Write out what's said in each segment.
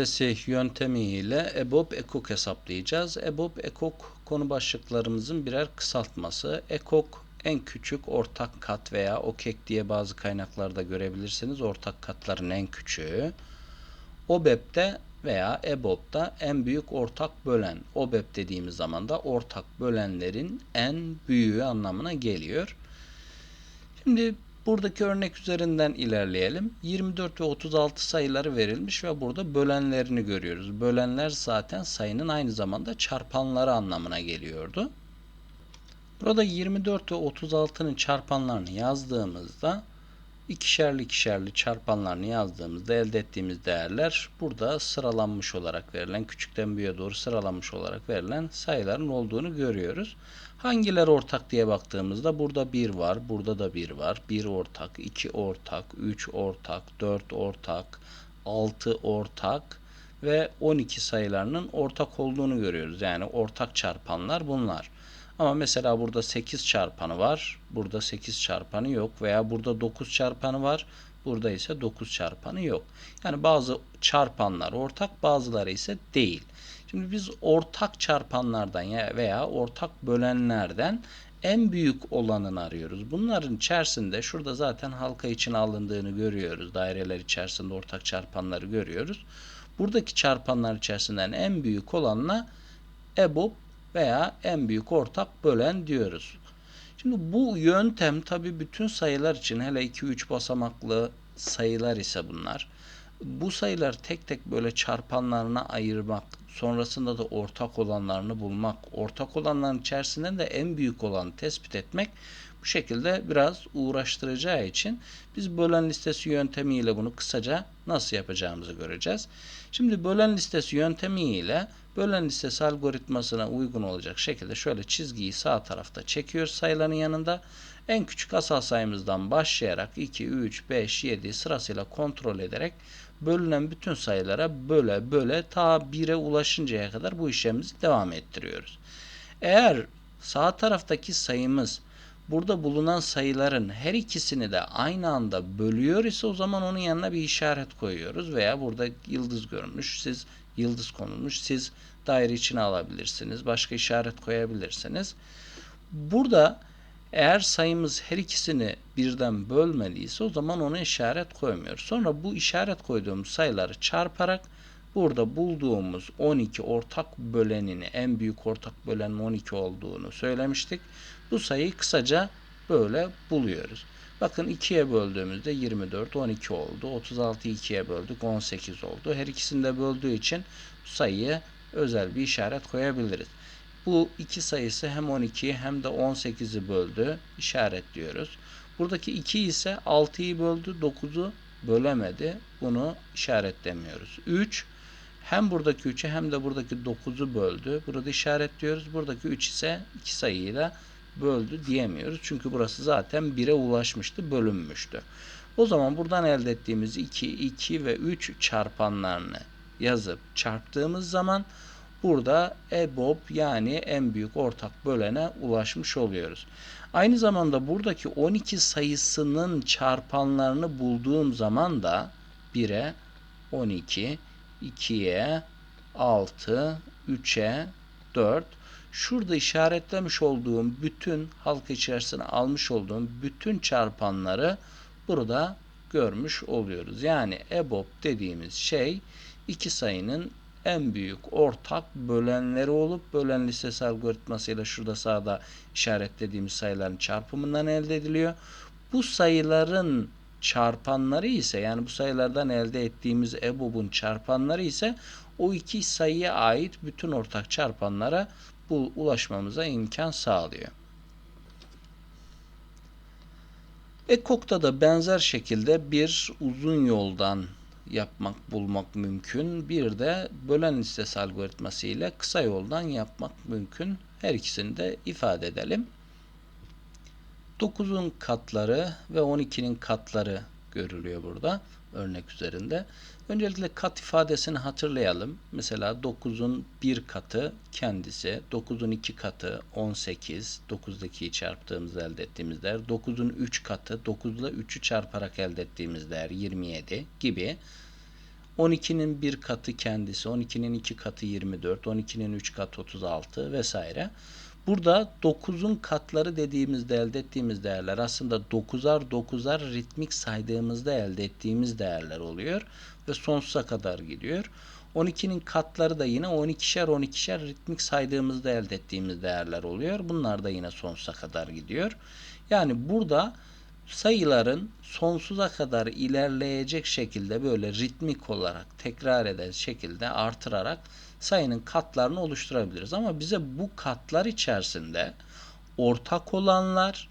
listesi yöntemiyle EBOB EKOK hesaplayacağız. EBOB EKOK konu başlıklarımızın birer kısaltması. EKOK en küçük ortak kat veya OKEK diye bazı kaynaklarda görebilirsiniz. Ortak katların en küçüğü. OBEB'de veya EBOB'da en büyük ortak bölen. OBEB dediğimiz zaman da ortak bölenlerin en büyüğü anlamına geliyor. Şimdi buradaki örnek üzerinden ilerleyelim. 24 ve 36 sayıları verilmiş ve burada bölenlerini görüyoruz. Bölenler zaten sayının aynı zamanda çarpanları anlamına geliyordu. Burada 24 ve 36'nın çarpanlarını yazdığımızda ikişerli ikişerli çarpanlarını yazdığımızda elde ettiğimiz değerler burada sıralanmış olarak verilen küçükten büyüğe doğru sıralanmış olarak verilen sayıların olduğunu görüyoruz. Hangileri ortak diye baktığımızda burada 1 var, burada da 1 var. 1 ortak, 2 ortak, 3 ortak, 4 ortak, 6 ortak ve 12 sayılarının ortak olduğunu görüyoruz. Yani ortak çarpanlar bunlar. Ama mesela burada 8 çarpanı var. Burada 8 çarpanı yok. Veya burada 9 çarpanı var. Burada ise 9 çarpanı yok. Yani bazı çarpanlar ortak bazıları ise değil. Şimdi biz ortak çarpanlardan veya ortak bölenlerden en büyük olanını arıyoruz. Bunların içerisinde şurada zaten halka için alındığını görüyoruz. Daireler içerisinde ortak çarpanları görüyoruz. Buradaki çarpanlar içerisinden en büyük olanına EBOB veya en büyük ortak bölen diyoruz. Şimdi bu yöntem tabi bütün sayılar için hele 2-3 basamaklı sayılar ise bunlar. Bu sayılar tek tek böyle çarpanlarına ayırmak, sonrasında da ortak olanlarını bulmak, ortak olanların içerisinden de en büyük olanı tespit etmek bu şekilde biraz uğraştıracağı için biz bölen listesi yöntemiyle bunu kısaca nasıl yapacağımızı göreceğiz. Şimdi bölen listesi yöntemiyle bölen listesi algoritmasına uygun olacak şekilde şöyle çizgiyi sağ tarafta çekiyoruz sayıların yanında. En küçük asal sayımızdan başlayarak 2, 3, 5, 7 sırasıyla kontrol ederek bölünen bütün sayılara böle böle ta 1'e ulaşıncaya kadar bu işlemimizi devam ettiriyoruz. Eğer sağ taraftaki sayımız burada bulunan sayıların her ikisini de aynı anda bölüyor ise o zaman onun yanına bir işaret koyuyoruz veya burada yıldız görmüş siz yıldız konulmuş siz daire içine alabilirsiniz başka işaret koyabilirsiniz. Burada eğer sayımız her ikisini birden bölmeliyse o zaman ona işaret koymuyoruz. Sonra bu işaret koyduğumuz sayıları çarparak burada bulduğumuz 12 ortak bölenini en büyük ortak bölenin 12 olduğunu söylemiştik. Bu sayıyı kısaca böyle buluyoruz. Bakın 2'ye böldüğümüzde 24, 12 oldu. 36'yı 2'ye böldük, 18 oldu. Her ikisini de böldüğü için sayıya özel bir işaret koyabiliriz. Bu iki sayısı hem 12'yi hem de 18'i böldü. İşaretliyoruz. Buradaki 2 ise 6'yı böldü, 9'u bölemedi. Bunu işaretlemiyoruz. 3 hem buradaki 3'ü hem de buradaki 9'u böldü. Burada işaretliyoruz. Buradaki 3 ise iki sayıyla böldü diyemiyoruz. Çünkü burası zaten 1'e ulaşmıştı, bölünmüştü. O zaman buradan elde ettiğimiz 2, 2 ve 3 çarpanlarını yazıp çarptığımız zaman burada EBOB yani en büyük ortak bölene ulaşmış oluyoruz. Aynı zamanda buradaki 12 sayısının çarpanlarını bulduğum zaman da 1'e 12, 2'ye 6, 3'e 4 şurada işaretlemiş olduğum bütün halk içerisine almış olduğum bütün çarpanları burada görmüş oluyoruz. Yani EBOB dediğimiz şey iki sayının en büyük ortak bölenleri olup bölen listesi algoritmasıyla şurada sağda işaretlediğimiz sayıların çarpımından elde ediliyor. Bu sayıların çarpanları ise yani bu sayılardan elde ettiğimiz EBOB'un çarpanları ise o iki sayıya ait bütün ortak çarpanlara bu ulaşmamıza imkan sağlıyor. EKOK'ta da benzer şekilde bir uzun yoldan yapmak, bulmak mümkün. Bir de bölen listesi algoritması ile kısa yoldan yapmak mümkün. Her ikisini de ifade edelim. 9'un katları ve 12'nin katları görülüyor burada örnek üzerinde. Öncelikle kat ifadesini hatırlayalım. Mesela 9'un 1 katı kendisi, 9'un 2 katı 18, 9'dakiyi çarptığımız elde ettiğimiz değer, 9'un 3 katı 9 ile 3'ü çarparak elde ettiğimiz değer 27 gibi. 12'nin bir katı kendisi, 12'nin iki katı 24, 12'nin 3 katı 36 vesaire. Burada 9'un katları dediğimizde elde ettiğimiz değerler aslında 9'ar 9'ar ritmik saydığımızda elde ettiğimiz değerler oluyor ve sonsuza kadar gidiyor. 12'nin katları da yine 12'şer 12'şer ritmik saydığımızda elde ettiğimiz değerler oluyor. Bunlar da yine sonsuza kadar gidiyor. Yani burada sayıların sonsuza kadar ilerleyecek şekilde böyle ritmik olarak tekrar eden şekilde artırarak sayının katlarını oluşturabiliriz. Ama bize bu katlar içerisinde ortak olanlar,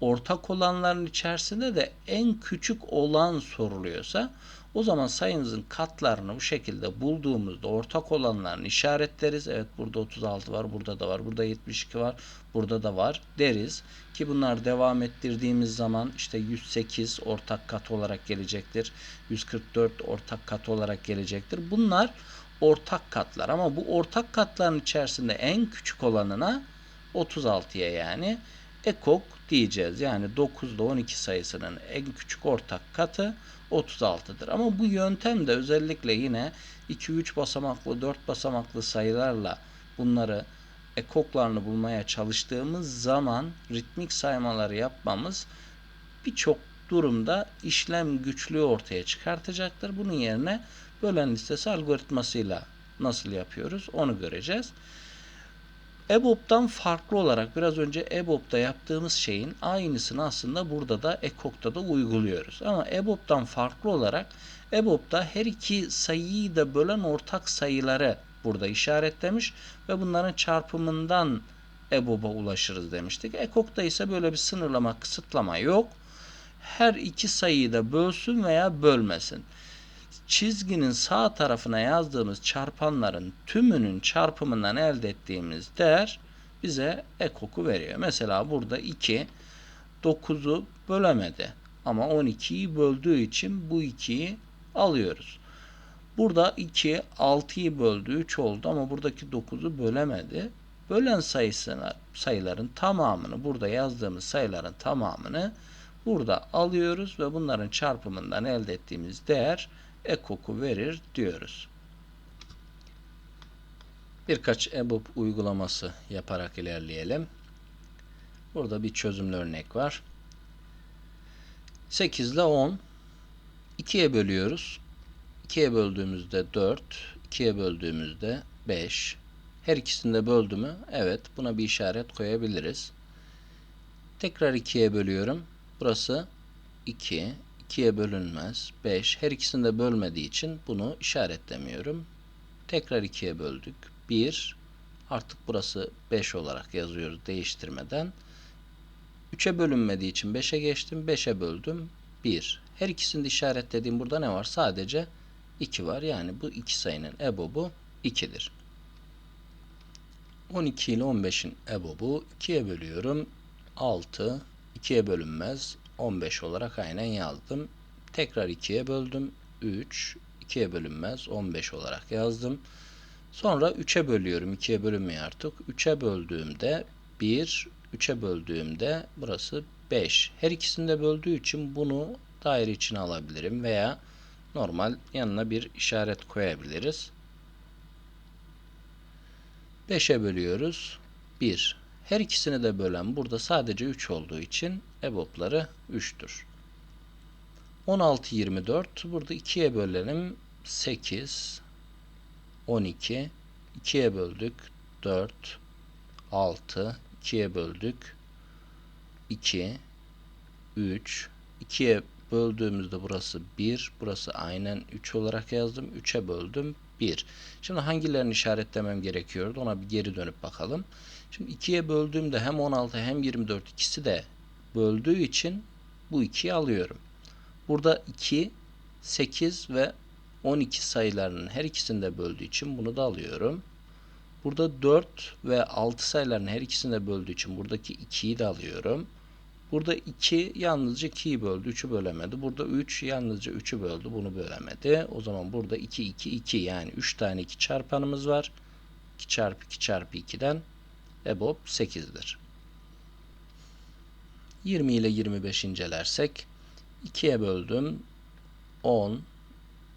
ortak olanların içerisinde de en küçük olan soruluyorsa o zaman sayımızın katlarını bu şekilde bulduğumuzda ortak olanlarını işaretleriz. Evet burada 36 var, burada da var, burada 72 var, burada da var deriz. Ki bunlar devam ettirdiğimiz zaman işte 108 ortak kat olarak gelecektir. 144 ortak kat olarak gelecektir. Bunlar ortak katlar ama bu ortak katların içerisinde en küçük olanına 36'ya yani ekok diyeceğiz. Yani 9 ile 12 sayısının en küçük ortak katı 36'dır. Ama bu yöntem de özellikle yine 2-3 basamaklı 4 basamaklı sayılarla bunları ekoklarını bulmaya çalıştığımız zaman ritmik saymaları yapmamız birçok durumda işlem güçlüğü ortaya çıkartacaktır. Bunun yerine bölen listesi algoritmasıyla nasıl yapıyoruz onu göreceğiz. EBOB'dan farklı olarak biraz önce EBOB'da yaptığımız şeyin aynısını aslında burada da EKOK'ta da uyguluyoruz. Ama EBOB'dan farklı olarak EBOB'da her iki sayıyı da bölen ortak sayıları burada işaretlemiş ve bunların çarpımından EBOB'a ulaşırız demiştik. EKOK'ta ise böyle bir sınırlama, kısıtlama yok. Her iki sayıyı da bölsün veya bölmesin çizginin sağ tarafına yazdığımız çarpanların tümünün çarpımından elde ettiğimiz değer bize ekoku veriyor. Mesela burada 2 9'u bölemedi. Ama 12'yi böldüğü için bu 2'yi alıyoruz. Burada 2 6'yı böldü 3 oldu ama buradaki 9'u bölemedi. Bölen sayısına, sayıların tamamını burada yazdığımız sayıların tamamını burada alıyoruz ve bunların çarpımından elde ettiğimiz değer ekoku verir diyoruz. Birkaç EBOB uygulaması yaparak ilerleyelim. Burada bir çözümlü örnek var. 8 ile 10 2'ye bölüyoruz. 2'ye böldüğümüzde 4, 2'ye böldüğümüzde 5. Her ikisini de böldü mü? Evet, buna bir işaret koyabiliriz. Tekrar 2'ye bölüyorum. Burası 2, 2'ye bölünmez. 5. Her ikisini de bölmediği için bunu işaretlemiyorum. Tekrar 2'ye böldük. 1. Artık burası 5 olarak yazıyoruz değiştirmeden. 3'e bölünmediği için 5'e geçtim. 5'e böldüm. 1. Her ikisini de işaretlediğim burada ne var? Sadece 2 var. Yani bu iki sayının ebobu 2'dir. 12 ile 15'in ebobu 2'ye bölüyorum. 6. 2'ye bölünmez. 15 olarak aynen yazdım. Tekrar 2'ye böldüm. 3, 2'ye bölünmez. 15 olarak yazdım. Sonra 3'e bölüyorum. 2'ye bölünmüyor artık. 3'e böldüğümde 1, 3'e böldüğümde burası 5. Her ikisini de böldüğü için bunu daire içine alabilirim veya normal yanına bir işaret koyabiliriz. 5'e bölüyoruz. 1. Her ikisini de bölen burada sadece 3 olduğu için EBOB'ları 3'tür. 16, 24. Burada 2'ye bölelim. 8, 12. 2'ye böldük. 4, 6. 2'ye böldük. 2, 3. 2'ye böldüğümüzde burası 1. Burası aynen 3 olarak yazdım. 3'e böldüm. 1. Şimdi hangilerini işaretlemem gerekiyordu? Ona bir geri dönüp bakalım. Şimdi 2'ye böldüğümde hem 16 hem 24 ikisi de böldüğü için bu 2'yi alıyorum. Burada 2, 8 ve 12 sayılarının her ikisini de böldüğü için bunu da alıyorum. Burada 4 ve 6 sayılarının her ikisini de böldüğü için buradaki 2'yi de alıyorum. Burada 2 yalnızca 2'yi böldü, 3'ü bölemedi. Burada 3 yalnızca 3'ü böldü, bunu bölemedi. O zaman burada 2, 2, 2 yani 3 tane 2 çarpanımız var. 2 çarpı 2 çarpı 2'den EBOB 8'dir. 20 ile 25 incelersek 2'ye böldüm 10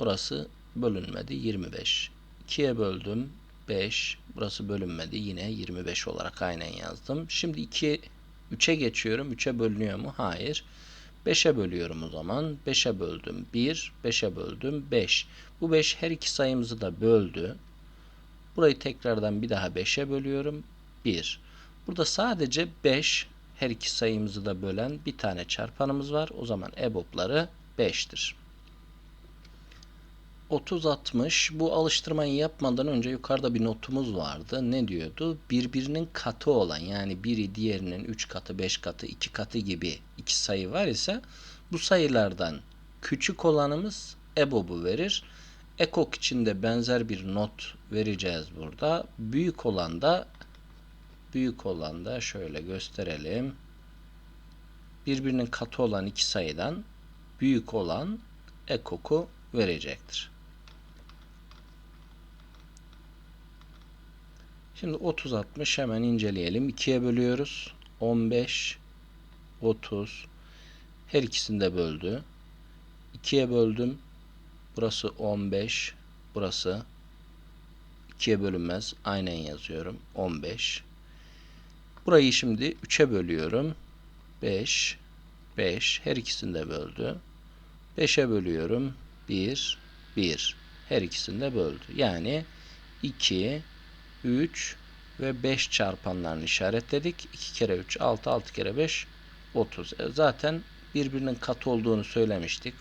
burası bölünmedi 25. 2'ye böldüm 5. Burası bölünmedi yine 25 olarak aynen yazdım. Şimdi 2 3'e geçiyorum. 3'e bölünüyor mu? Hayır. 5'e bölüyorum o zaman. 5'e böldüm 1. 5'e böldüm 5. Bu 5 her iki sayımızı da böldü. Burayı tekrardan bir daha 5'e bölüyorum. 1. Burada sadece 5 her iki sayımızı da bölen bir tane çarpanımız var. O zaman EBOB'ları 5'tir. 30-60 bu alıştırmayı yapmadan önce yukarıda bir notumuz vardı. Ne diyordu? Birbirinin katı olan yani biri diğerinin 3 katı, 5 katı, 2 katı gibi iki sayı var ise bu sayılardan küçük olanımız EBOB'u verir. EKOK için de benzer bir not vereceğiz burada. Büyük olan da büyük olan da şöyle gösterelim. Birbirinin katı olan iki sayıdan büyük olan EKOK'u verecektir. Şimdi 30 60 hemen inceleyelim. 2'ye bölüyoruz. 15 30 her ikisini de böldü. 2'ye böldüm. Burası 15. Burası 2'ye bölünmez. Aynen yazıyorum. 15. Burayı şimdi 3'e bölüyorum. 5 5 her ikisini de böldü. 5'e bölüyorum. 1 1 her ikisini de böldü. Yani 2 3 ve 5 çarpanlarını işaretledik. 2 kere 3 6 6 kere 5 30. E zaten birbirinin katı olduğunu söylemiştik.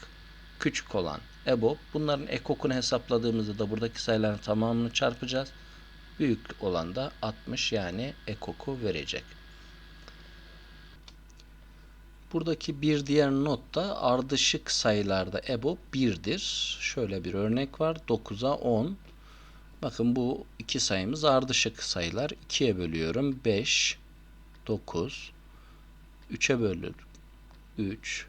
Küçük olan EBOB. Bunların ekokunu hesapladığımızda da buradaki sayıların tamamını çarpacağız. Büyük olan da 60 yani ekoku verecek. Buradaki bir diğer not da ardışık sayılarda EBOB 1'dir. Şöyle bir örnek var. 9'a 10. Bakın bu iki sayımız ardışık sayılar. 2'ye bölüyorum. 5, 9, 3'e bölür. 3,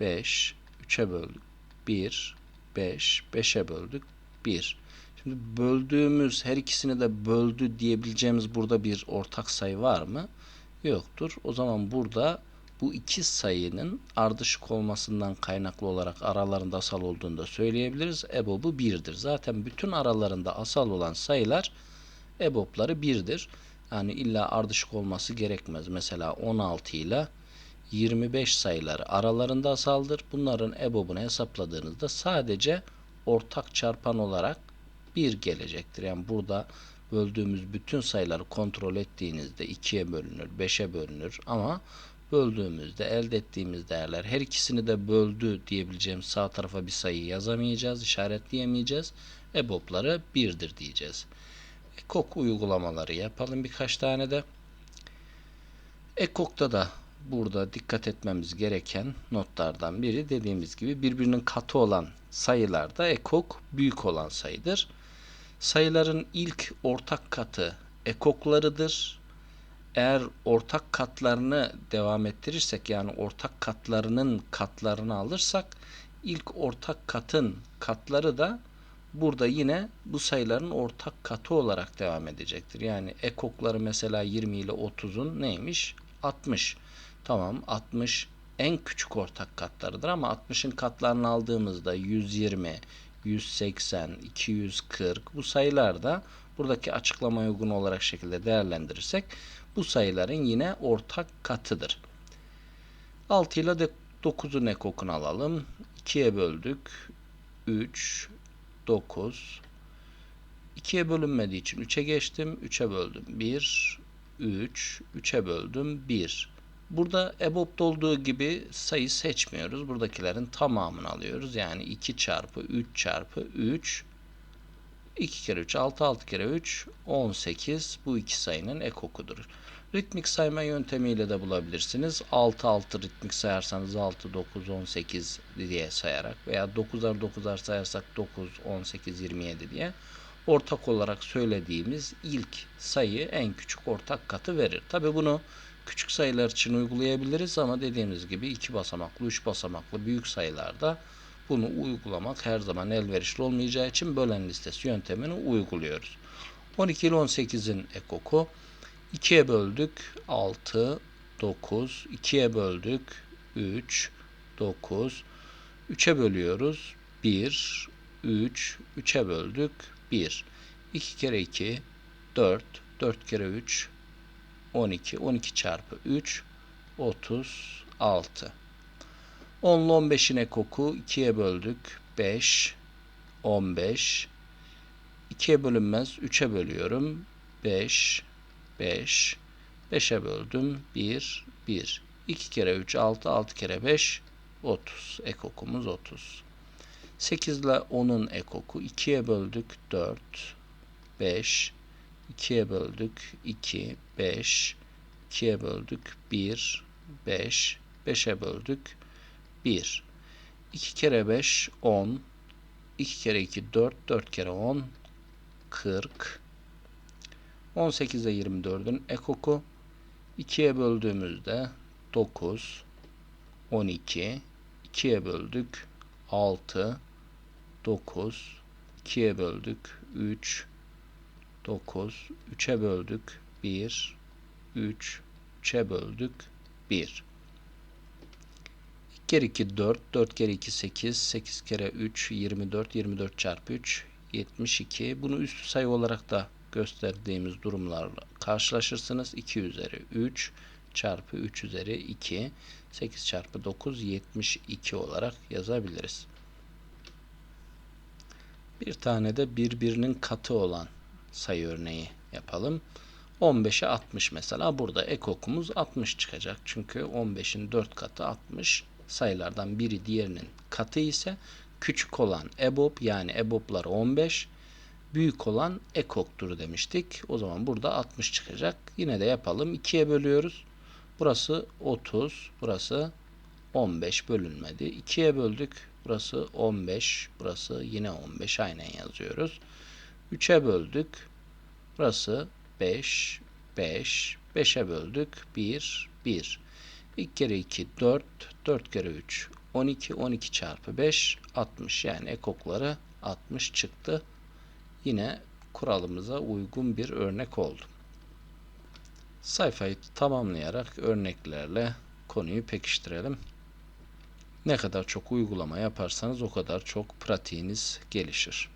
5, 3'e böldük. 1, 5, 5'e böldük. 1. Şimdi böldüğümüz her ikisini de böldü diyebileceğimiz burada bir ortak sayı var mı? Yoktur. O zaman burada bu iki sayının ardışık olmasından kaynaklı olarak aralarında asal olduğunu da söyleyebiliriz. EBOB'u 1'dir. Zaten bütün aralarında asal olan sayılar EBOB'ları 1'dir. Yani illa ardışık olması gerekmez. Mesela 16 ile 25 sayıları aralarında asaldır. Bunların EBOB'unu hesapladığınızda sadece ortak çarpan olarak 1 gelecektir. Yani burada böldüğümüz bütün sayıları kontrol ettiğinizde 2'ye bölünür, 5'e bölünür ama böldüğümüzde elde ettiğimiz değerler her ikisini de böldü diyebileceğim sağ tarafa bir sayı yazamayacağız, işaretleyemeyeceğiz. EBOB'ları 1'dir diyeceğiz. EKOK uygulamaları yapalım birkaç tane de. EKOK'ta da burada dikkat etmemiz gereken notlardan biri dediğimiz gibi birbirinin katı olan sayılarda ekok büyük olan sayıdır. Sayıların ilk ortak katı ekoklarıdır. Eğer ortak katlarını devam ettirirsek yani ortak katlarının katlarını alırsak ilk ortak katın katları da burada yine bu sayıların ortak katı olarak devam edecektir. Yani ekokları mesela 20 ile 30'un neymiş? 60. Tamam 60 en küçük ortak katlarıdır ama 60'ın katlarını aldığımızda 120, 180, 240 bu sayılar da buradaki açıklamaya uygun olarak şekilde değerlendirirsek bu sayıların yine ortak katıdır. 6 ile 9'un ekokunu alalım. 2'ye böldük. 3, 9. 2'ye bölünmediği için 3'e geçtim. 3'e böldüm. 1, 3, 3'e böldüm. 1. Burada EBOB'da olduğu gibi sayı seçmiyoruz. Buradakilerin tamamını alıyoruz. Yani 2 çarpı 3 çarpı 3 2 kere 3 6 6 kere 3 18 bu iki sayının ekokudur. Ritmik sayma yöntemiyle de bulabilirsiniz. 6 6 ritmik sayarsanız 6 9 18 diye sayarak veya 9'ar 9'ar sayarsak 9 18 27 diye ortak olarak söylediğimiz ilk sayı en küçük ortak katı verir. Tabi bunu küçük sayılar için uygulayabiliriz ama dediğimiz gibi iki basamaklı, üç basamaklı büyük sayılarda bunu uygulamak her zaman elverişli olmayacağı için bölen listesi yöntemini uyguluyoruz. 12 ile 18'in ekoku 2'ye böldük 6, 9, 2'ye böldük 3, 9, 3'e bölüyoruz 1, 3. 3'e böldük 1. 2 kere 2 4. 4 kere 3 12. 12 çarpı 3 36. 10 ile 15'in ekoku 2'ye böldük 5. 15. 2'ye bölünmez 3'e bölüyorum 5. 5. 5'e böldüm 1. 1. 2 kere 3 6. 6 kere 5 30. Ekokumuz 30. 8 ile 10'un ekoku 2'ye böldük 4. 5. 2'ye böldük 2. 5. 2'ye böldük 1. 5. 5'e böldük 1. 2 kere 5 10. 2 kere 2 4. 4 kere 10 40. 18 ile 24'ün ekoku 2'ye böldüğümüzde 9. 12. 2'ye böldük 6. 9. 2'ye böldük 3. 9. 3'e böldük 1. 3. 3'e böldük 1. 2 kere 2 4. 4 kere 2 8. 8 kere 3 24. 24 çarpı 3 72. Bunu üstü sayı olarak da gösterdiğimiz durumlarla karşılaşırsınız. 2 üzeri 3 çarpı 3 üzeri 2. 8 çarpı 9 72 olarak yazabiliriz. Bir tane de birbirinin katı olan sayı örneği yapalım. 15'e 60 mesela burada ekokumuz 60 çıkacak. Çünkü 15'in 4 katı 60 sayılardan biri diğerinin katı ise küçük olan EBOB yani EBOB'lar 15 büyük olan ekoktur demiştik. O zaman burada 60 çıkacak. Yine de yapalım. 2'ye bölüyoruz. Burası 30. Burası 15 bölünmedi. 2'ye böldük. Burası 15. Burası yine 15. Aynen yazıyoruz. 3'e böldük. Burası 5. 5. 5'e böldük. 1. 1. 2 kere 2 4. 4 kere 3 12. 12 çarpı 5 60. Yani ekokları 60 çıktı. Yine kuralımıza uygun bir örnek oldu. Sayfayı tamamlayarak örneklerle konuyu pekiştirelim. Ne kadar çok uygulama yaparsanız o kadar çok pratiğiniz gelişir.